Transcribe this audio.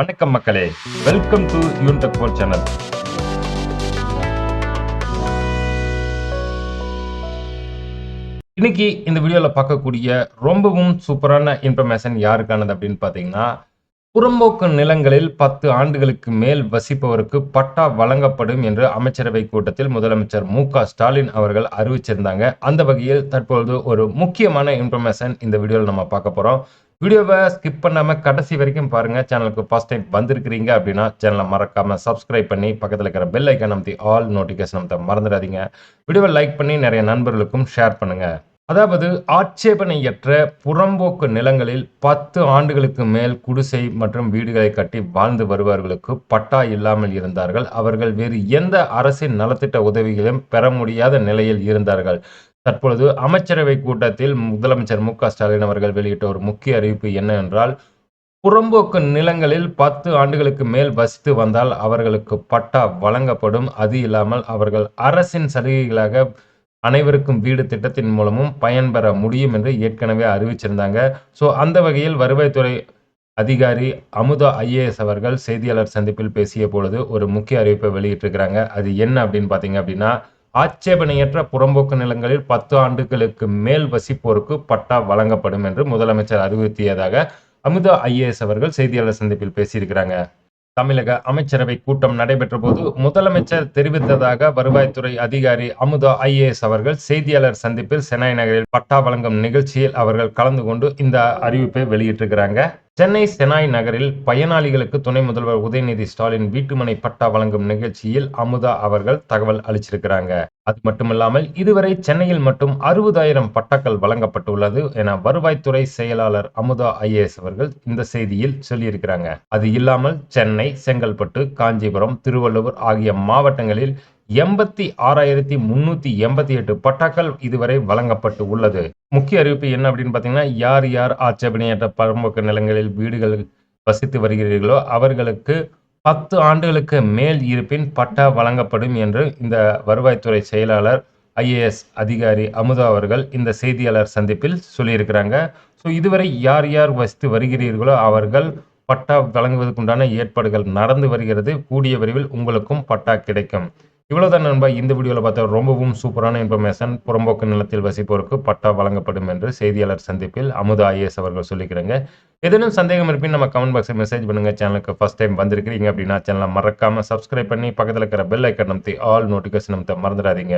வணக்கம் மக்களே. Welcome to யூன்டெக் போல் சேனல் இன்னைக்கு இந்த வீடியோவில் பார்க்கக்கூடிய ரொம்பவும் சூப்பரான இன்ஃபர்மேஷன் யாருக்கானது அப்படின்னு பார்த்தீங்கன்னா புறம்போக்கு நிலங்களில் பத்து ஆண்டுகளுக்கு மேல் வசிப்பவருக்கு பட்டா வழங்கப்படும் என்று அமைச்சரவை கூட்டத்தில் முதலமைச்சர் மு க ஸ்டாலின் அவர்கள் அறிவிச்சிருந்தாங்க. அந்த வகையில் தற்பொழுது ஒரு முக்கியமான இன்ஃபர்மேஷன் இந்த வீடியோவில் நம்ம பார்க்க போகிறோம் வீடியோவை ஸ்கிப் பண்ணாமல் கடைசி வரைக்கும் பாருங்கள் சேனலுக்கு ஃபர்ஸ்ட் டைம் வந்திருக்கிறீங்க அப்படின்னா சேனலை மறக்காமல் சப்ஸ்கிரைப் பண்ணி பக்கத்தில் இருக்கிற பெல் ஐக்கன் அமைத்தி ஆல் நோட்டிஃபிகேஷன் அமைத்த மறந்துடாதீங்க. வீடியோவை லைக் பண்ணி நிறைய நண்பர்களுக்கும் ஷேர் பண்ணுங்கள் அதாவது ஆட்சேபனையற்ற புறம்போக்கு நிலங்களில் பத்து ஆண்டுகளுக்கு மேல் குடிசை மற்றும் வீடுகளை கட்டி வாழ்ந்து வருபவர்களுக்கு பட்டா இல்லாமல் இருந்தார்கள். அவர்கள் வேறு எந்த அரசின் நலத்திட்ட உதவிகளையும் பெற முடியாத நிலையில் இருந்தார்கள். தற்பொழுது அமைச்சரவை கூட்டத்தில் முதலமைச்சர் மு ஸ்டாலின் அவர்கள் வெளியிட்ட ஒரு முக்கிய அறிவிப்பு என்னவென்றால் புறம்போக்கு நிலங்களில் பத்து ஆண்டுகளுக்கு மேல் வசித்து வந்தால் அவர்களுக்கு பட்டா வழங்கப்படும். அது இல்லாமல் அவர்கள் அரசின் சலுகைகளாக அனைவருக்கும் வீடு திட்டத்தின் மூலமும் பயன்பெற முடியும் என்று ஏற்கனவே அறிவிச்சிருந்தாங்க. ஸோ அந்த வகையில் வருவாய்த்துறை அதிகாரி அமுதா ஐஏஎஸ் அவர்கள் செய்தியாளர் சந்திப்பில் பேசிய பொழுது ஒரு முக்கிய அறிவிப்பை வெளியிட்டிருக்கிறாங்க. அது என்ன அப்படின்னு பார்த்தீங்க அப்படின்னா ஆட்சேபனையற்ற புறம்போக்கு நிலங்களில் பத்து ஆண்டுகளுக்கு மேல் வசிப்போருக்கு பட்டா வழங்கப்படும் என்று முதலமைச்சர் அறிவுறுத்தியதாக அமுதா ஐஏஎஸ் அவர்கள் செய்தியாளர் சந்திப்பில் பேசியிருக்கிறாங்க. தமிழக அமைச்சரவை கூட்டம் நடைபெற்ற போது முதலமைச்சர் தெரிவித்ததாக வருவாய்த்துறை அதிகாரி அமுதா ஐஏஎஸ் அவர்கள் செய்தியாளர் சந்திப்பில் சென்னை நகரில் பட்டா வழங்கும் நிகழ்ச்சியில் அவர்கள் கலந்து கொண்டு இந்த அறிவிப்பை வெளியிட்டிருக்கிறாங்க. சென்னை செனாய் நகரில் பயனாளிகளுக்கு துணை முதல்வர் உதயநிதி ஸ்டாலின் வீட்டுமனை பட்டா வழங்கும் நிகழ்ச்சியில் அமுதா அவர்கள் தகவல் அளிச்சிருக்கிறாங்க. அது மட்டுமல்லாமல் இதுவரை சென்னையில் மட்டும் அறுபதாயிரம் பட்டாக்கள் வழங்கப்பட்டுள்ளது என வருவாய்த்துறை செயலாளர் அமுதா ஐஏஎஸ் அவர்கள் இந்த செய்தியில் சொல்லியிருக்கிறாங்க. அது இல்லாமல் சென்னை செங்கல்பட்டு காஞ்சிபுரம் திருவள்ளூர் ஆகிய மாவட்டங்களில் எண்பத்தி ஆறாயிரத்தி முன்னூத்தி எண்பத்தி எட்டு பட்டாக்கள் இதுவரை வழங்கப்பட்டு உள்ளது. முக்கிய அறிவிப்பு என்ன அப்படின்னு பார்த்தீங்கன்னா யார் யார் ஆட்சேபனையற்ற பரம்போக்கு நிலங்களில் வீடுகள் வசித்து வருகிறீர்களோ அவர்களுக்கு பத்து ஆண்டுகளுக்கு மேல் இருப்பின் பட்டா வழங்கப்படும் என்று இந்த வருவாய்த்துறை செயலாளர் ஐஏஎஸ் அதிகாரி அமுதா அவர்கள் இந்த செய்தியாளர் சந்திப்பில் சொல்லியிருக்கிறாங்க. ஸோ இதுவரை யார் யார் வசித்து வருகிறீர்களோ அவர்கள் பட்டா வழங்குவதற்குண்டான ஏற்பாடுகள் நடந்து வருகிறது. கூடிய விரைவில் உங்களுக்கும் பட்டா கிடைக்கும். இவ்வளோதான் நண்பா இந்த வீடியோவில் பார்த்தா ரொம்பவும் சூப்பரான இன்ஃபர்மேஷன் புறம்போக்கு நிலத்தில் வசிப்போருக்கு பட்டா வழங்கப்படும் என்று செய்தியாளர் சந்திப்பில் அமுதா ஐஏஎஸ் அவர்கள் சொல்லிக்கிறாங்க. ஏதேனும் சந்தேகம் இருப்பின் நம்ம கமெண்ட் பாக்ஸில் மெசேஜ் பண்ணுங்கள் சேனலுக்கு ஃபர்ஸ்ட் டைம் வந்திருக்கிறீங்க அப்படின்னா சேனலை மறக்காமல் சப்ஸ்கிரைப் பண்ணி பக்கத்தில் இருக்கிற பெல் ஐக்கன் நமத்தி ஆல் நோட்டிஃபிகேஷன் நமத்த மறந்துடாதீங்க.